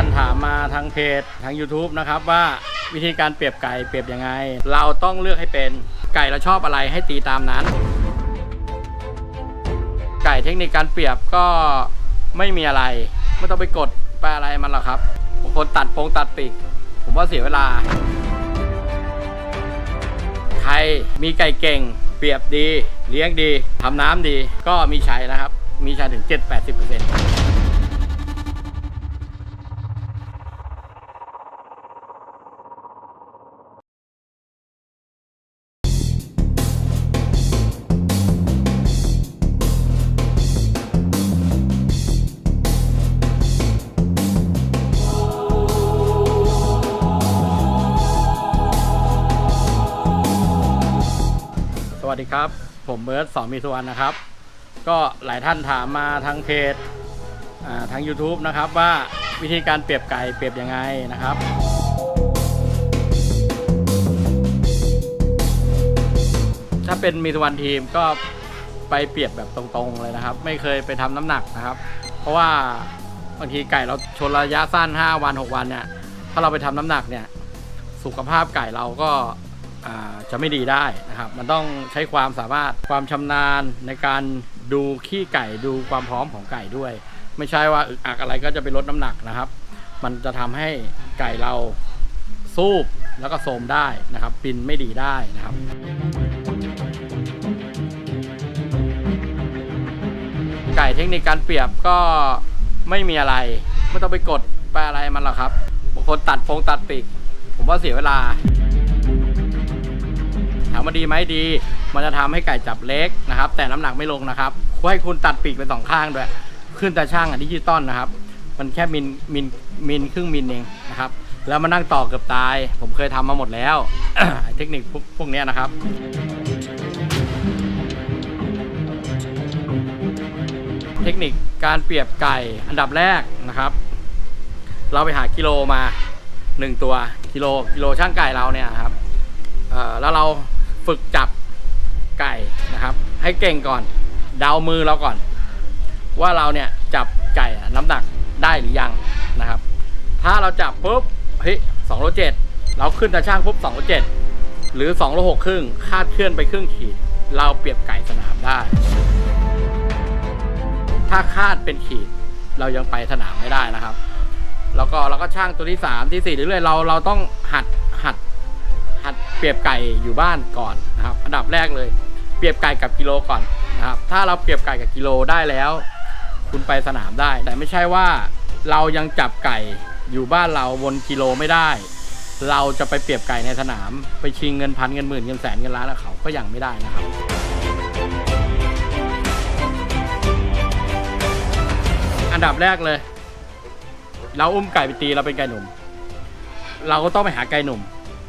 านถามมาทางเพจทาง YouTube นะครับว่าวิธีการเปรียบไก่เปรียบยังไง เราต้องเลือกให้เป็นไก่เราชอบอะไรให้ตีตามนั้น ไก่เทคนิคการเปรียบก็ไม่มีอะไร ไม่ต้องไปกดไปอะไรมันหรอกครับบางคนตัดโปงตัดปีกผมว่าเสียเวลา ใครมีไก่เก่ง เปรียบดี เลี้ยงดีทำน้ำดี ก็มีชัยนะครับ มีชัยถึง 7-80% ครับ ผมเบิร์ตสอนมีสุวรรณนะครับ ก็หลายท่านถามมาทางเพจทาง YouTube นะครับว่าวิธีการเปรียบไก่เปรียบยังไงนะครับ ถ้าเป็นมีสุวรรณทีมก็ไปเปรียบแบบตรงๆเลยนะครับ ไม่เคยไปทำน้ำหนักนะครับ เพราะว่าบางทีไก่เราชนระยะสั้น 5 วัน 6 วันเนี่ยถ้าเราไปทำน้ำหนักเนี่ยสุขภาพไก่เราก็ จะไม่ดีได้นะครับ มันต้องใช้ความสามารถความชำนาญในการดูขี้ไก่ดูความพร้อมของไก่ด้วย ไม่ใช่ว่าอึกอักอะไรก็จะไปลดน้ำหนักนะครับ มันจะทำให้ไก่เราสูบแล้วก็โทมได้นะครับ ปินไม่ดีได้นะครับไก่เทคนิคการเปรียบก็ไม่มีอะไร ไม่ต้องไปกดไปอะไรมันหรอกครับบางคนตัดโปงตัดปีกผมว่าเสียเวลา ดีไหมดี มันจะทำให้ไก่จับเล็กนะครับ แต่น้ำหนักไม่ลงนะครับให้คุณตัดปีกเป็นสองข้างด้วย ขึ้นแต่ช่างอะดิจิตอลนะครับ มันแค่มิลมิลมิลครึ่งมิลเองนะครับ แล้วมานั่งต่อเกือบตาย ผมเคยทำมาหมดแล้วเทคนิคพวกพวกนี้นะครับเทคนิคการเปรียบไก่อันดับแรกนะครับ เราไปหากิโลมาหนึ่งตัวกิโลกิโลช่างไก่เราเนี่ยครับแล้วเรา ฝึกจับไก่นะครับ ให้เก่งก่อนเดามือเราก่อน ว่าเราเนี่ยจับไก่น้ำหนักได้หรือยังนะครับ ถ้าเราจับปุ๊บเฮ้ยสองโลเจ็ดเราขึ้นตาช่างปุ๊บสองโลเจ็ดหรือสองโลหกครึ่งคาดเคลื่อนไปครึ่งขีด เราเปรียบไก่สนามได้ ถ้าคาดเป็นขีด เรายังไปสนามไม่ได้นะครับ แล้วก็เราก็ช่างตัวที่ 3 ที่4เรื่อยๆเราเราต้องหัด เปรียบไก่อยู่บ้านก่อนนะครับ อันดับแรกเลย เปรียบไก่กับกิโลก่อนนะครับ ถ้าเราเปรียบไก่กับกิโลได้แล้ว คุณไปสนามได้ แต่ไม่ใช่ว่าเรายังจับไก่อยู่บ้านเราบนกิโลไม่ได้ เราจะไปเปรียบไก่ในสนาม ไปชิงเงินพันเงินหมื่นเงินแสนเงินล้านกับเขาก็ยังไม่ได้นะครับอันดับแรกเลย เราอุ้มไก่ไปตีเราเป็นไก่หนุ่ม เราก็ต้องไปหาไก่หนุ่ม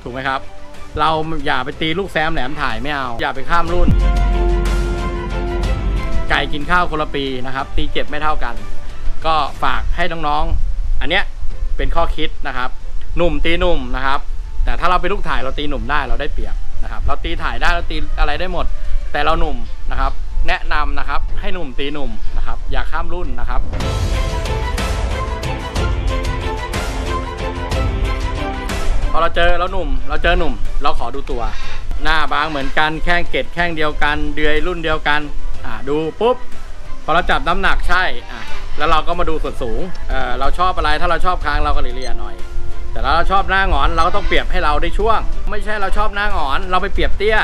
ถูกไหมครับ เราอย่าไปตีลูกแซมแหลมถ่ายไม่เอา อย่าไปข้ามรุ่น ไก่กินข้าวคนละปีนะครับ ตีเจ็บไม่เท่ากัน ก็ฝากให้น้องๆ อันเนี้ยเป็นข้อคิดนะครับ หนุ่มตีหนุ่มนะครับ แต่ถ้าเราเป็นลูกถ่ายเราตีหนุ่มได้เราได้เปรียบนะครับ เราตีถ่ายได้เราตีอะไรได้หมด แต่เราหนุ่มนะครับ แนะนำนะครับให้หนุ่มตีหนุ่มนะครับ อย่าข้ามรุ่นนะครับ พอเราเจอเราหนุ่ม เราเจอหนุ่ม เราขอดูตัว หน้าบางเหมือนกันแข้งเกตแข้งเดียวกัน เดือยรุ่นเดียวกันอ่าดูปุ๊บพอเราจับน้ำหนักใช่อะแล้วเราก็มาดูส่วนสูงเออเราชอบอะไรถ้าเราชอบค้างเราก็เลียๆหน่อย แต่ถ้าเราชอบหน้าหงอนเราก็ต้องเปรียบให้เราได้ช่วง ไม่ใช่เราชอบหน้าหงอน เราไปเปรียบเตี้ย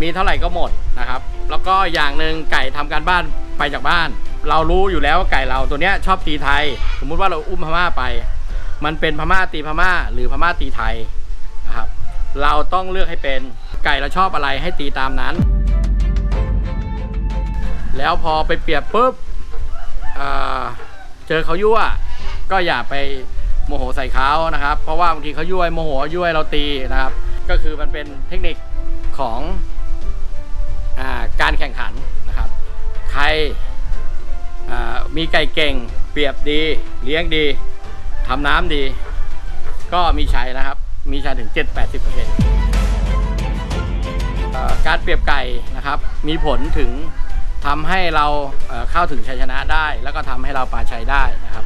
มีเท่าไหร่ก็หมดนะครับ แล้วก็อย่างหนึ่งไก่ทำการบ้านไปจากบ้าน เรารู้อยู่แล้วว่าไก่เราตัวเนี้ยชอบตีไทย สมมุติว่าเราอุ้มพม่าไป มันเป็นพม่าตีพม่า หรือพม่าตีไทยนะครับ เราต้องเลือกให้เป็นไก่เราชอบอะไรให้ตีตามนั้น แล้วพอไปเปรียบปุ๊บเเจอเขายั่วก็อย่าไปโมโหใส่เขานะครับ เพราะว่าบางทีเขายั่วโมโหยั่วเราตีนะครับ ก็คือมันเป็นเทคนิคของอาการแข่งขันนะครับ ใครมีไก่เก่ง เปรียบดี เลี้ยงดี ทำน้ำดี ก็มีชัยนะครับ มีชัยถึง 7-80%เอ่อการเปรียบไก่นะครับ มีผลถึงทำให้เราเข้าถึงชัยชนะได้ แล้วก็ทำให้เราปาชัยได้นะครับ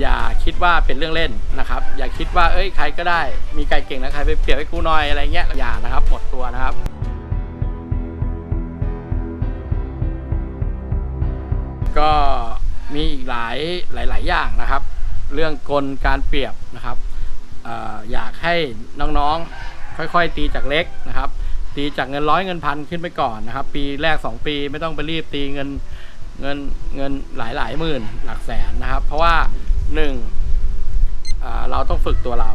อย่าคิดว่าเป็นเรื่องเล่นนะครับ อย่าคิดว่าเอ้ยใครก็ได้ มีไก่เก่งแล้วใครไปเปรียบให้กูหน่อยอะไรเงี้ยอย่านะครับหมดตัวนะครับก็มีอีกหลายหลาย ๆ อย่างนะครับ เรื่องกลการเปรียบนะครับออยากให้น้องๆค่อยๆ ตีจากเล็กนะครับ ตีจากเงินร้อยเงินพันขึ้นไปก่อนนะครับ ปีแรก 2 ปีไม่ต้องไปรีบตีเงินเงินเงินหลายหลายหมื่นหลักแสนนะครับ เพราะว่าหนึ่งเราต้องฝึกตัวเรา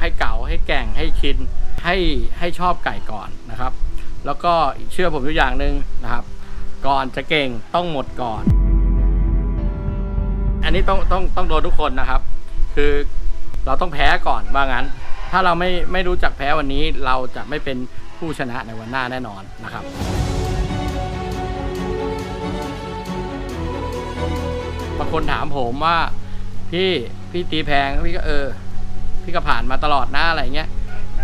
ให้เก่าให้แก่งให้ชินให้ให้ชอบไก่ก่อนนะครับ แล้วก็เชื่อผมอยู่อย่างหนึ่งนะครับ ก่อนจะเก่งต้องหมดก่อน อันนี้ต้องต้องต้องโดนทุกคนนะครับ คือเราต้องแพ้ก่อนว่างั้น ถ้าเราไม่ไม่รู้จักแพ้วันนี้เราจะไม่เป็นผู้ชนะในวันหน้าแน่นอนนะครับบางคนถามผมว่าพี่พี่ตีแพงพี่ก็เออ พี่ก็ผ่านมาตลอดหน้าอะไรเงี้ย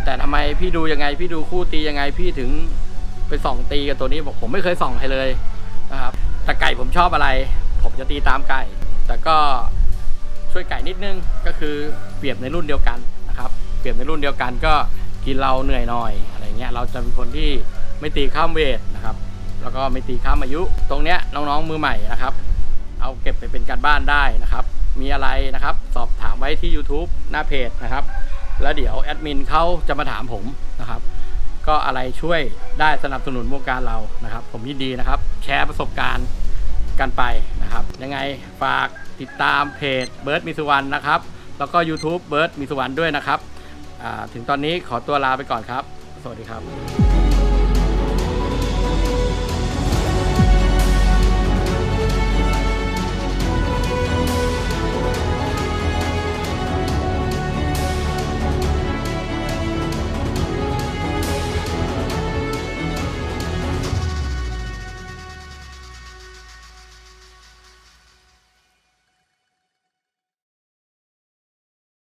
แต่ทำไมพี่ดูยังไง พี่ดูคู่ตียังไงพี่ถึงไปส่องตีกับตัวนี้บอกผมไม่เคยส่องใครเลยนะครับแต่ไก่ผมชอบอะไร ผมจะตีตามไก่ แต่ก็ช่วยไก่นิดนึงก็คือเปรียบในรุ่นเดียวกันนะครับ เปรียบในรุ่นเดียวกันก็กินเราเหนื่อยหน่อยอะไรเงี้ยเราจะเป็นคนที่ไม่ตีข้ามเวทนะครับแล้วก็ไม่ตีข้ามอายุ ตรงเนี้ยน้องๆมือใหม่นะครับ เอาเก็บไปเป็นการบ้านได้นะครับ มีอะไรนะครับสอบถามไว้ที่ YouTube หน้าเพจนะครับ แล้วเดี๋ยวแอดมินเขาจะมาถามผมนะครับ ก็อะไรช่วยได้สนับสนุนวงการเรานะครับ ผมยินดีนะครับ แชร์ประสบการณ์ กันไปนะครับ ยังไงฝากติดตามเพจเบิร์ดมิสุวรรณนะครับ แล้วก็ YouTube เบิร์ดมิสุวรรณด้วยนะครับ ถึงตอนนี้ขอตัวลาไปก่อนครับ สวัสดีครับ